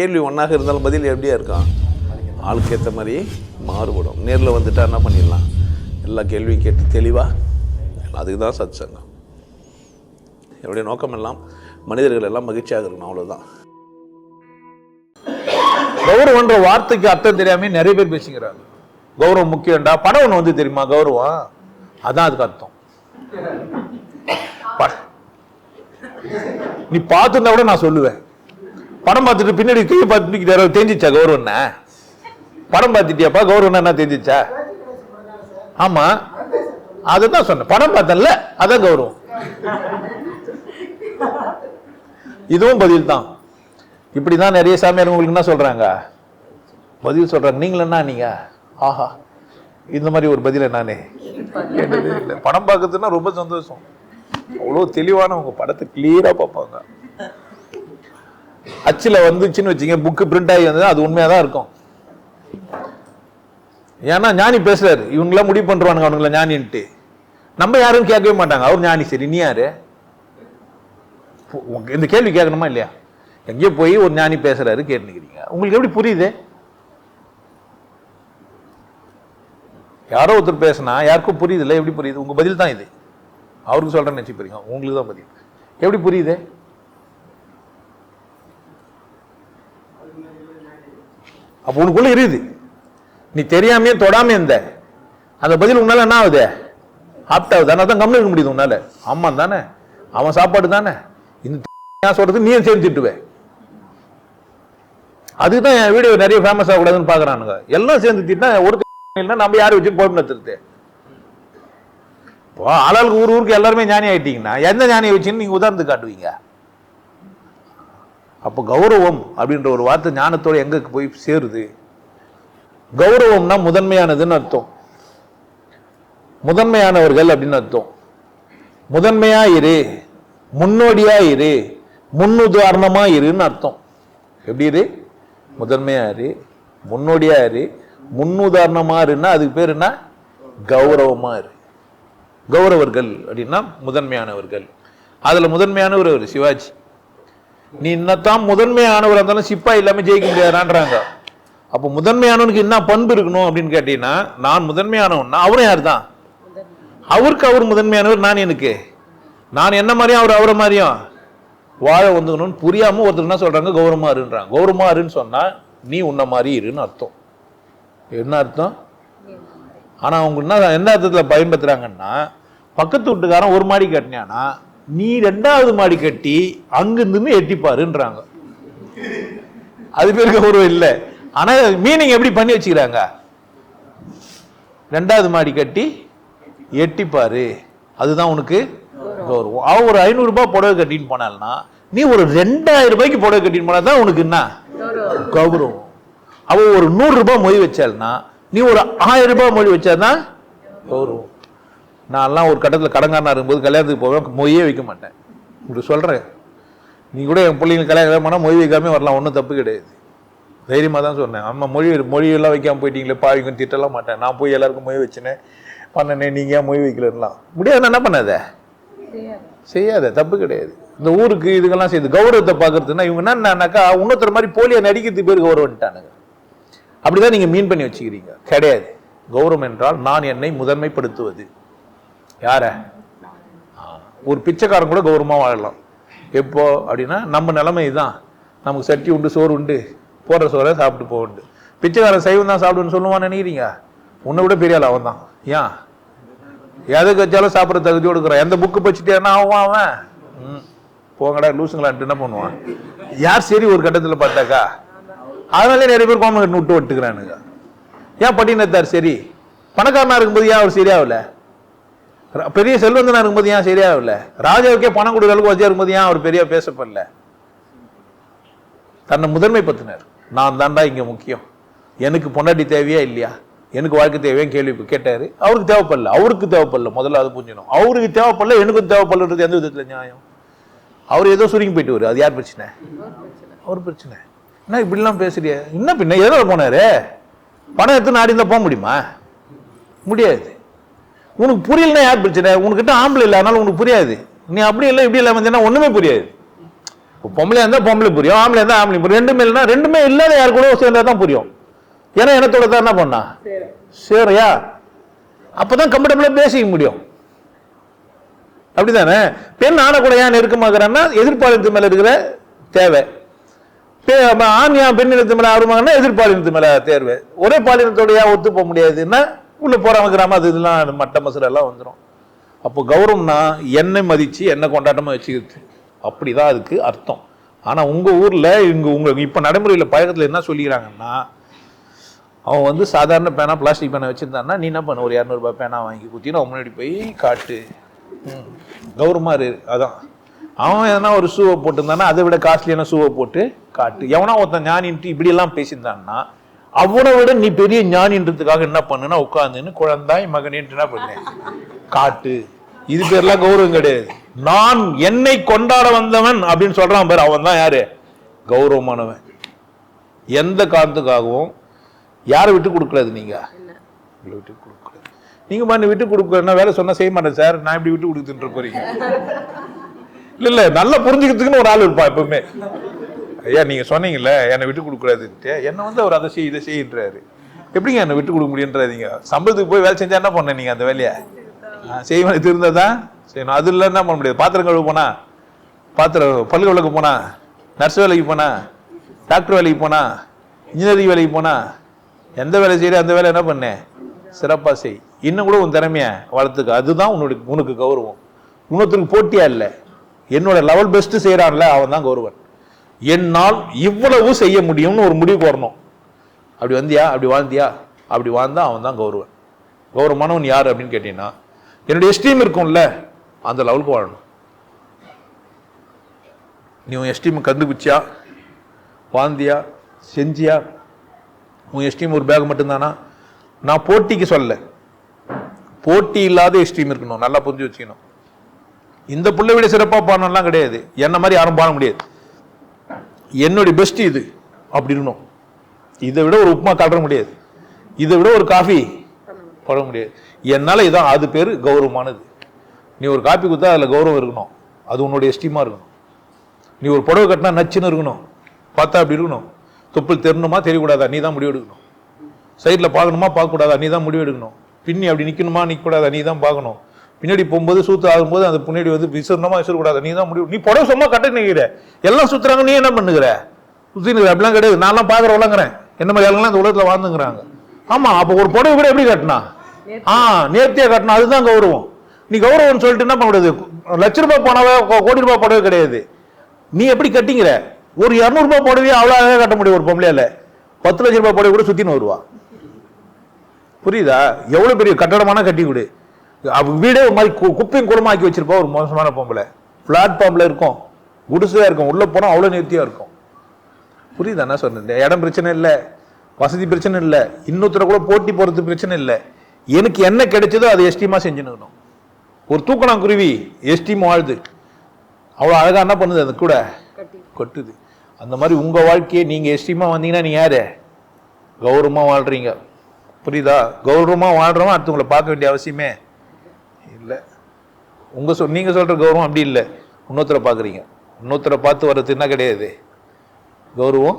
கேள்வி ஒன்றாக இருந்தாலும் பதில் எப்படியா இருக்கான் ஆளுக்கு ஏற்ற மாதிரி மாறுபடும். நேரில் வந்துட்டா என்ன பண்ணிடலாம்? எல்லா கேள்வியும் கேட்டு தெளிவாக அதுக்கு தான் சத் சங்கம் என்னுடைய நோக்கம் எல்லாம் மனிதர்கள் எல்லாம் மகிழ்ச்சியாக இருக்கணும் அவ்வளோதான் கௌரவன்ற வார்த்தைக்கு அர்த்தம் தெரியாமல் நிறைய பேர் பேசிக்கிறாங்க. கௌரவம் முக்கியம்டா படம் ஒன்று வந்து தெரியுமா? கௌரவம். அதான் அதுக்கு அர்த்தம். நீ பார்த்துருந்தா கூட நான் சொல்லுவேன். படம் பார்த்துட்டு பின்னாடி கையை பார்த்துட்டு தெரிஞ்சிச்சா கௌரவம் என்ன படம் பார்த்துட்டியாப்பா? கௌரவம் என்ன தெரிஞ்சிச்சா ஆமா. அதுதான் சொன்னேன். படம் பார்த்தேன்ல அதான் கௌரவம். இதுவும் பதில் தான் இப்படிதான் நிறைய சாமியார் உங்களுக்கு என்ன சொல்றாங்க? பதில் சொல்றாங்க. நீங்கள் என்ன நீங்க? ஆஹா. இந்த மாதிரி ஒரு பதில் நானே கேட்டதே இல்லை. படம் பார்க்கறதுன்னா ரொம்ப சந்தோஷம். அவ்வளோ தெளிவான உங்கள் படத்தை கிளியராக பார்ப்பாங்க. அச்சில் வந்துச்சுன்னு வச்சுங்க புக்கு பிரிண்ட் ஆகி வந்தது அது உண்மையாக தான் இருக்கும். ஏன்னா ஞானி பேசுறாரு. இவங்களாம் முடிவு பண்றானுங்க அவனுங்கள ஞானின்ட்டு. நம்ம யாரும் கேட்கவே மாட்டாங்க. அவர் ஞானி சரி நீ யாரு? இந்த கேள்வி கேட்கணுமா இல்லையா? எங்கேயோ போய் ஒரு ஞானி பேசுறாரு கேட்டுக்கிறீங்க உங்களுக்கு எப்படி புரியுது? யாரோ ஒருத்தர் பேசினா யாருக்கும் புரியுது இல்லை எப்படி புரியுது? உங்க பதில் தான் இது. அவருக்கு சொல்கிறேன்னு நினைச்சு போறீங்க உங்களுக்கு தான் பதில். எப்படி புரியுது? அப்போ உனக்குள்ளே இருக்குது. நீ தெரியாமையே தொடாம இருந்த. அந்த பதில் உன்னால என்ன ஆகுது? ஆப்ட் ஆகுது. அதனால தான் கம்முனு இருக்க முடியுது உன்னால. ஆமா தானே. அவன் சாப்பாடு தானே. இந்த சொல்றது நீயும் சேர்ந்து திட்டுவே. அதுதான் என் வீடியோ நிறைய ஃபேமஸ் ஆகக்கூடாதுன்னு பார்க்குறானுங்க எல்லாம் சேர்ந்து திட்டினா ஒரு இல்லைன்னா நம்ம யாரை வச்சு போய் நடத்துறது இப்போ ஆளாளுக்கு ஊர் ஊருக்கு எல்லாருமே ஞானி ஆகிட்டீங்கன்னா எந்த ஞானியை வச்சுன்னு நீங்க உதாரணத்துக்கு காட்டுவீங்க? அப்போ கௌரவம் அப்படின்ற ஒரு வார்த்தை ஞானத்தோட எங்கே போய் சேருது? கௌரவம்னா முதன்மையானதுன்னு அர்த்தம். முதன்மையானவர்கள் அப்படின்னு அர்த்தம். முதன்மையா இரு முன்னோடியா இரு முன்னுதாரணமா இருன்னு அர்த்தம். எப்படி இரு? முதன்மையா இரு முன்னோடியா இரு முன்னுதாரணமா இருன்னா அதுக்கு பேர் என்ன? கௌரவமா இரு. கௌரவர்கள் அப்படின்னா முதன்மையானவர்கள். அதுல முதன்மையானவர் ஒரு சிவாஜி. நீ என்னத்தான் முதன்மையானவர் இருந்தாலும் சிப்பா இல்லாமல் ஜெயிக்க முடியாதான்றாங்க அப்போ முதன்மையானவனுக்கு என்ன பண்பு இருக்கணும் அப்படின்னு கேட்டீங்கன்னா நான் முதன்மையானவன்னா அவரும் யார் தான் அவருக்கு அவர் முதன்மையானவர் நான் எனக்கு. நான் என்ன மாதிரியும் அவர் அவரை மாதிரியும் வாழ வந்துக்கணும்னு புரியாம ஒருத்தர் என்ன சொல்றாங்க? கௌரவமா இருன்றாங்க கௌரவமா சொன்னா நீ உன்ன மாதிரி இருன்னு அர்த்தம். என்ன அர்த்தம்? ஆனா அவங்க என்ன என்ன அர்த்தத்தில் பயன்படுத்துறாங்கன்னா பக்கத்து வீட்டுக்காரன் ஒரு மாடி கட்டினானா நீ ரெண்டாவது மாடி கட்டி அங்கிருந்து எட்டிப்பாருன்றாங்க. அது பேர் கௌரவம் இல்லை. ஆனால் மீனிங் எப்படி பண்ணி வச்சுக்கிறாங்க? ரெண்டாவது மாடி கட்டி எட்டிப்பாரு. அதுதான் உனக்கு கௌரவம். அவன் ஒரு ஐநூறுரூபா புடவை கட்டின்னு போனால்னா நீ ஒரு ரெண்டாயிரம் ரூபாய்க்கு புடவை கட்டின்னு போனால் தான் உனக்கு என்ன? கௌரவம். அவன் ஒரு நூறுரூபா மொழி வச்சால்னா நீ ஒரு ஆயிரம் ரூபாய் மொழி வச்சாதான் கௌரவம். நான்லாம் ஒரு கட்டத்தில் கடங்காரனாக இருக்கும்போது கல்யாணத்துக்கு போவேன் மொழியே வைக்க மாட்டேன். இப்படி சொல்கிறேன் நீ கூட என் பிள்ளைங்க கல்யாணம் பண்ணால் மொழி வைக்காமே வரலாம் ஒன்றும் தப்பு கிடையாது. தைரியமாக தான் சொன்னேன். அம்மா மொழி மொழியெல்லாம் வைக்காமல் போயிட்டீங்களே பாவிங்கன்னு திட்டலாம் மாட்டேன். நான் போய் எல்லாருக்கும் மொழி வச்சினேன் பண்ணனே நீங்கள் ஏன் மொழி வைக்கலலாம் முடியாது என்ன பண்ணாத? செய்யாத தப்பு கிடையாது. இந்த ஊருக்கு இதுக்கெல்லாம் செய்யுது கௌரவத்தை பார்க்கறதுன்னா இவங்க என்னன்னாக்கா இன்னொருத்தர் மாதிரி போலியை நடிக்கிறதுக்கு பேர் கௌரவன்ட்டானுங்க அப்படிதான் நீங்கள் மீன் பண்ணி வச்சுக்கிறீங்க. கிடையாது. கௌரவம் என்றால் நான் என்னை முதன்மைப்படுத்துவது. யார? ஒரு பிச்சைக்காரன் கூட கௌரவமாக வாழலாம். எப்போ? அப்படின்னா நம்ம நிலைமை இதுதான் நமக்கு சட்டி உண்டு சோறு உண்டு. போடுற சோறை சாப்பிட்டு போக உண்டு. பிச்சைக்காரன் சைவம் தான் சாப்பிடுன்னு சொல்லுவான்னு நினைக்கிறீங்க? உன்னை விட பெரிய ஆள் அவன் தான். ஏன்? எதுக்கு வச்சாலும் சாப்பிட்ற தகுதியோடு இருக்கிறான். எந்த புக்கு படிச்சுட்டேன்னா அவன் அவன் ம், போங்கடா லூசுங்களான்ட்டு என்ன பண்ணுவான்? யார் சரி ஒரு கட்டத்தில் பார்த்தாக்கா? அதனால நிறைய பேர் கோமம் விட்டு விட்டுக்கிறானுங்க ஏன் பட்டினத்தார் சரி? பணக்காரனா இருக்கும்போது ஏன் அவர் சரியாகல பெரிய செல்வந்தனா இருக்கும்போது ஏன் சரியாகல ராஜாவுக்கே பணம் கொடுக்குற அளவுக்கு வச்சியா இருக்கும்போது ஏன் அவர் பெரிய பேசப்படல? தன்னை முதன்மை பத்தினர். நான் தாண்டா இங்க முக்கியம். எனக்கு பொண்டாட்டி தேவையா இல்லையா? எனக்கு வாழ்க்கை தேவையான்னு கேள்வி கேட்டார். அவருக்கு தேவைப்படல. அவருக்கு தேவைப்படல. முதல்ல அது புரிஞ்சிடும் அவருக்கு தேவைப்படல எனக்கும் தேவைப்படலன்றது எந்த விதத்தில் நியாயம்? அவர் ஏதோ சுருங்கி போயிட்டு வரு அது யார் பிரச்சனை? அவர் பிரச்சனை. என்ன இப்படிலாம் பேசுறிய? என்ன பின்ன? எதில் போனாரு? பணம் எடுத்து நாடி இருந்தால் போக முடியுமா? முடியாது. உனக்கு புரியலன்னா யார் பிரச்சனை உனக்கிட்ட ஆம்பளை இல்லை அதனால உனக்கு புரியாது. நீ அப்படி இல்லை இப்படி இல்லாமல் இருந்தீங்கன்னா ஒன்றுமே புரியாது. இப்போ பொம்பளையாக இருந்தால் பொம்பளை புரியும் ஆம்பளை இருந்தால் ஆம்பளை புரியும். ரெண்டுமே இல்லைன்னா ரெண்டுமே இல்லாத யார் கூட சேர்ந்தா தான் புரியும். ஏன்னா இனத்தோட தான் என்ன பண்ணா? சரியா? அப்பதான் கம்ஃபர்டபுளாக பேசிக்க முடியும். அப்படிதானே? பெண் ஆணை கூட ஏன் நெருக்கமாக்குறான்னா எதிர்பாலினத்து மேலே இருக்கிற தேவை. ஆண் ஏன் பெண் இனத்து மேலே ஆர்வமாகனா எதிர்பாலினத்து மேலே தேர்வு. ஒரே பாலினத்தோட ஏன் ஒத்து போக முடியாதுன்னா உள்ளே போகிறவங்க கிராமம் அது இதெல்லாம் மட்ட மசிலெல்லாம் வந்துடும் அப்போ கௌரவம்னா என்னை மதித்து என்ன கொண்டாட்டமாக வச்சுக்கிறது. அப்படிதான் அதுக்கு அர்த்தம். ஆனால் உங்கள் ஊரில் இங்கே உங்கள் இப்போ நடைமுறையில் பழக்கத்தில் என்ன சொல்லிக்கிறாங்கன்னா அவன் வந்து சாதாரண பேனா பிளாஸ்டிக் பேனா வச்சுருந்தான்னா நீ என்ன பண்ண? ஒரு இரநூறுபா பேனா வாங்கி குத்தின்னு அவன் முன்னாடி போய் காட்டு. கௌரவமாக இரு. அதான். அவன் எதனா ஒரு ஷூவை போட்டிருந்தானா அதை விட காஸ்ட்லியான ஷூவை போட்டு காட்டு. எவனா ஒருத்தன் ஞானின்ட்டு இப்படியெல்லாம் பேசியிருந்தான்னா அவனை விட நீ பெரிய ஞானின்றதுக்காக என்ன பண்ணுனா உட்காந்துன்னு குழந்தாய் மகனேன்ட்டு என்ன பண்ண. காட்டு. இது பேர்லாம் கௌரவம் கிடையாது. நான் என்னை கொண்டாட வந்தவன் அப்படின்னு சொல்றான் பாரு அவன் தான் யாரு? கௌரவமானவன். எந்த காரணத்துக்காகவும் யாரை விட்டு கொடுக்கறது நீங்க? விட்டு கொடுக்கறது. நீங்க பண்ணி விட்டு கொடுக்கறதுனா வேலை சொன்னா செய்ய மாட்டேன் சார். நான் இப்படி விட்டு கொடுத்துட்டு போறீங்க. இல்ல இல்ல நல்லா புரிஞ்சுக்கிறதுக்குன்னு ஒரு ஆள் இருப்பா எப்பவுமே. ஐயா நீங்கள் சொன்னீங்கல்ல என்னை விட்டு கொடுக்கூடாதுன்ட்டு என்னை வந்து அவர் அதை செய் இதை செய்யின்றாரு. எப்படிங்க என்னை விட்டு கொடுக்க முடியுன்றாதீங்க சம்பளத்துக்கு போய் வேலை செஞ்சால் என்ன பண்ண நீங்கள் அந்த வேலையை? செய்யுமா திருந்தது தான் செய்யணும். அது இல்லை என்ன பண்ண முடியாது? பாத்திரம் கழுவு போனா பாத்திரம் பல்லு விளக்கு போனா நர்ஸ் வேலைக்கு போனா டாக்டர் வேலைக்கு போனா இன்ஜினியரிங் வேலைக்கு போனா எந்த வேலை செய்யற அந்த வேலை என்ன பண்ணேன் சிறப்பாக செய். இன்னும் கூட உன் திறமைய வளர்த்துக்க. அதுதான் உன்னுடைய உனக்கு கௌரவம். இன்னொருத்தருக்கு போட்டியா இல்லை. என்னோட லெவல் பெஸ்ட்டு செய்கிறான்ல அவன் தான் கௌரவன். என்னால் இவ்வளவு செய்ய முடியும்னு ஒரு முடிவு வரணும் அப்படி வந்தியா? அப்படி வாழ்ந்தியா? அப்படி வாழ்ந்தா அவன் தான் கௌரவன். கௌரவமானவன் யார் அப்படின்னு கேட்டீங்கன்னா என்னுடைய எஸ்டீம் இருக்கும்ல அந்த லெவலுக்கு வாழணும். நீ உன் எஸ்டீம் கண்டுபிடிச்சியா? வாழ்ந்தியா? செஞ்சியா? உன் எஸ்டீம் ஒரு பேக் மட்டும்தானா? நான் போட்டிக்கு சொல்ல போட்டி இல்லாத எஸ்டீம் இருக்கணும். நல்லா புரிஞ்சு வச்சுக்கணும். இந்த பிள்ளை விட சிறப்பாக பாடணும்லாம் கிடையாது. என்ன மாதிரி யாரும் பாட முடியாது. என்னுடைய பெஸ்ட் இது அப்படி இருக்கணும் இதை விட ஒரு உப்புமா காட்ட முடியாது. இதை விட ஒரு காஃபி போட முடியாது. என்னால் இதான் அது பேர் கௌரவமானது. நீ ஒரு காப்பி கொடுத்தா அதில் கௌரவம் இருக்கணும். அது உன்னுடைய எஸ்டீமாக இருக்கணும். நீ ஒரு புடவை கட்டினா நச்சுன்னு இருக்கணும். பார்த்தா அப்படி இருக்கணும். தொப்புள் தெரியணுமா தெரியக்கூடாதா? நீ தான் முடிவு எடுக்கணும். சைடில் பார்க்கணுமா பார்க்கக்கூடாதா? நீ தான் முடிவு எடுக்கணும். பின்னி அப்படி நிற்கணுமா நிற்கக்கூடாதா நீ தான் பார்க்கணும். பின்னாடி போகும்போது சூத்து ஆகும்போது அந்த பின்னாடி வந்து விசிறணுமா விசிறக்கூடாதா. நீ தான் முடிவு நீ புடவை சும்மா கட்ட நிற்கிற எல்லாம் சுற்றுறாங்க நீ என்ன பண்ணுகிற? சுற்றி நிற்கிற அப்படிலாம் கிடையாது. நான்லாம் விளங்குறேன் என்ன மாதிரி ஆளுங்களாம் இந்த உலகத்தில் வாழ்ந்துங்கிறாங்க. ஆமாம் அப்போ ஒரு புடவை கூட எப்படி கட்டினா? ஆ நேர்த்தியாக கட்டணும் அதுதான் கௌரவம். நீ கௌரவம்னு சொல்லிட்டு என்ன பண்ணக்கூடாது லட்ச ரூபாய் போனவை கோ- கோடி ரூபாய் புடவை கிடையாது. நீ எப்படி கட்டிங்கிற ஒரு இரநூறுபா புடவையே அவ்வளோ அழகாக கட்ட முடியும் ஒரு பொம்பளையால. பத்து லட்ச ரூபாய் புடவை கூட சுற்றின்னு வருவா. புரியுதா? எவ்வளோ பெரிய கட்டடமான கட்டி கொடு. அவ வீடே ஒரு மாதிரி குப்பையும் குளமாக்கி வச்சிருப்பா ஒரு மோசமான பொம்பளை. பிளாட்ஃபார்ம்ல இருக்கும். குடிசையா இருக்கும். உள்ள போனா அவ்வளவு நேர்த்தியா இருக்கும். புரியுதா? என்ன சொன்னேன். இந்த இடம் பிரச்சனை இல்லை. வசதி பிரச்சனை இல்லை. இன்னொருத்தர கூட போட்டி போறது பிரச்சனை இல்லை. எனக்கு என்ன கிடைச்சதோ அதை எஸ்டிமா செஞ்சுன்னு ஒரு தூக்கணாங்குருவி எஸ்டிம் வாழுது. அவ்வளோ அழகா என்ன பண்ணுது அது கூட? கொட்டுது. அந்த மாதிரி உங்க வாழ்க்கையை நீங்க எஸ்டிமா வந்தீங்கன்னா நீ யாரு? கௌரவமா வாழ்றீங்க. புரியுதா? கௌரவமா வாழ்றவன் அடுத்தவங்களை பார்க்க வேண்டிய அவசியமே இல்லை. உங்க சொல் நீங்க சொல்ற கௌரவம் அப்படி இல்லை. இன்னொருத்தரை பார்க்குறீங்க. இன்னொருத்தரை பார்த்து வர்றது என்ன கிடையாது. கௌரவம்